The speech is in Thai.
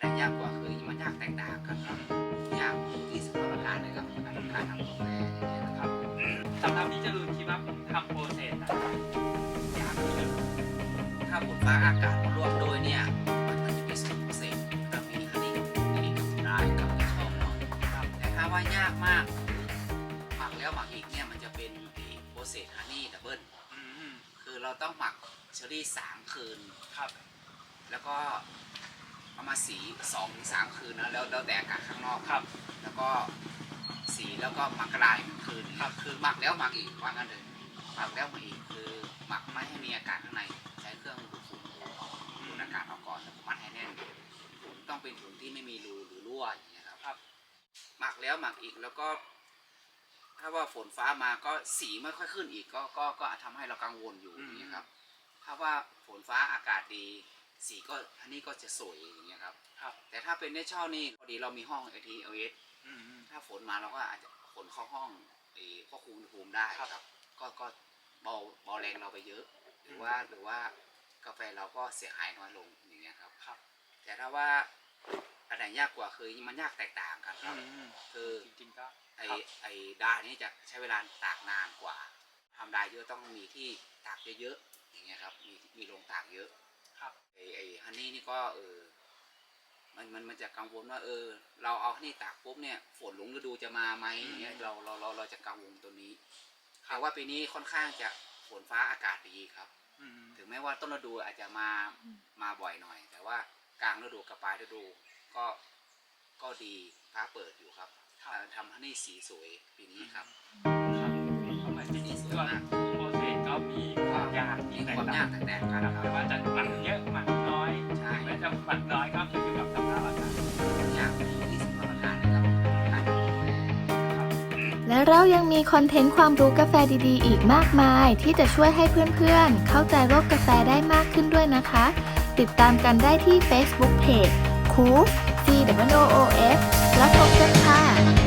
อะไรยากกว่าคือมันยากแตกต่างกันครับยากที่สำหรับการเลยครับการทำการทำกาแฟอย่างเงี้ยนะครับสำหรับพี่จรูนคิดว่าทำโปรเซสอะยากคือถ้าฝนฟ้าอากาศมารวมโดยเนี่ยมันก็จะมีสองเปรเซ็ต์กับมีฮันนี่ฮันนี่กับได้กับกระชอบเนาะครับแต่ถ้าว่ายากมากหมักแล้วหมักอีกเนี่ยมันจะเป็นโปรเซสฮันนี่ดับเบิลคือเราต้องหมักเชอรี่สามคืนครับ แล้วก็ เอามาสีสองถึงสามคืนนะแล้วแล้วแต่อากาศข้างนอกครับ แล้วก็สีแล้วก็หมักกระดายหนึ่งคืนครับคือหมักแล้วหมักอีกว่างั้นเลยหมักแล้วหมักอีกคือหมักไม่ให้มีอากาศข้างในใช้เครื่องดูดฝุ่นดูดอากาศออกก่อนแล้วมัดให้แน่นถุงต้องเป็นถุงที่ไม่มีรูหรือรั่วอย่างเงี้ยครับครับ หมักแล้วหมักอีกแล้วก็ ถ้าว่าฝนฟ้ามาก็สีไม่ค่อยขึ้นอีกก็ก็ก็ทำให้เรากังวลอยู่อย่างเงี้ยครับ ถ้าว่าฝนฟ้าอากาศดี สีก็อันนี้ก็จะสวยอย่างเงี้ยครับ ครับ แต่ถ้าเป็นในเช่านี่พอดีเรามีห้อง ATLS อืมอืม ถ้าฝนมาเราก็อาจจะฝนเข้าห้องไอ้ควบคุมอุณหภูมิได้ครับครับ ก็ก็เบาเบาแรงเราไปเยอะ หรือว่าหรือว่ากาแฟเราก็เสียหายน้อยลงอย่างเงี้ยครับ ครับแต่ถ้าว่าอันไหนยากกว่าคือมันยากแตกต่างกันคอืรับ มอืมคือจริงๆก็ ไอ้ครับ ไอ้ดานี่จะใช้เวลาตากนานกว่าทำได้เยอะต้องมีที่ตากเยอะๆอย่างเงี้ยครับมีมีโรงตากเยอะ ครับไอ้ไอ้ฮันนี่นี่ก็เออมันมันมันจะกังวลว่าเออ เราเอาฮันนี่ตากปุ๊บเนี่ยฝนหลงฤดูจะมาไหมอย่างเงี้ยเราเราเราเราจะกังวลตัวนี้แต่ว่าปีนี้ค่อนข้างจะฝนฟ้าอากาศดีครับอืมถึงแม้ว่าต้นฤดูอาจจะมามาบ่อยหน่อย แต่ว่ากลางฤดูกับปลายฤดู ก็ก็ดีฟ้าเปิดอยู่ครับครับเอ่อทำฮันนี่สีสวยปีนี้ครับครับเข้ามาที่นี่สวยส่วนมากามยากมีความยากแตกต่างกันครับไม่ว่าจะหมักเยอะหมักน้อยใช่ถึงแม้จะหมักน้อยก็ขึ้นอยู่กับสภาพอากาศยากที่สำหรับการนะครับและเรายังมีคอนเทนต์ความรู้กาแฟดีๆ อีกมากมาย ที่จะช่วยให้เพื่อนๆ เข้าใจโลกกาแฟได้มากขึ้นด้วยนะคะ ติดตามกันได้ที่ Facebook Page คู C W O O F แล้วพบกันค่ะ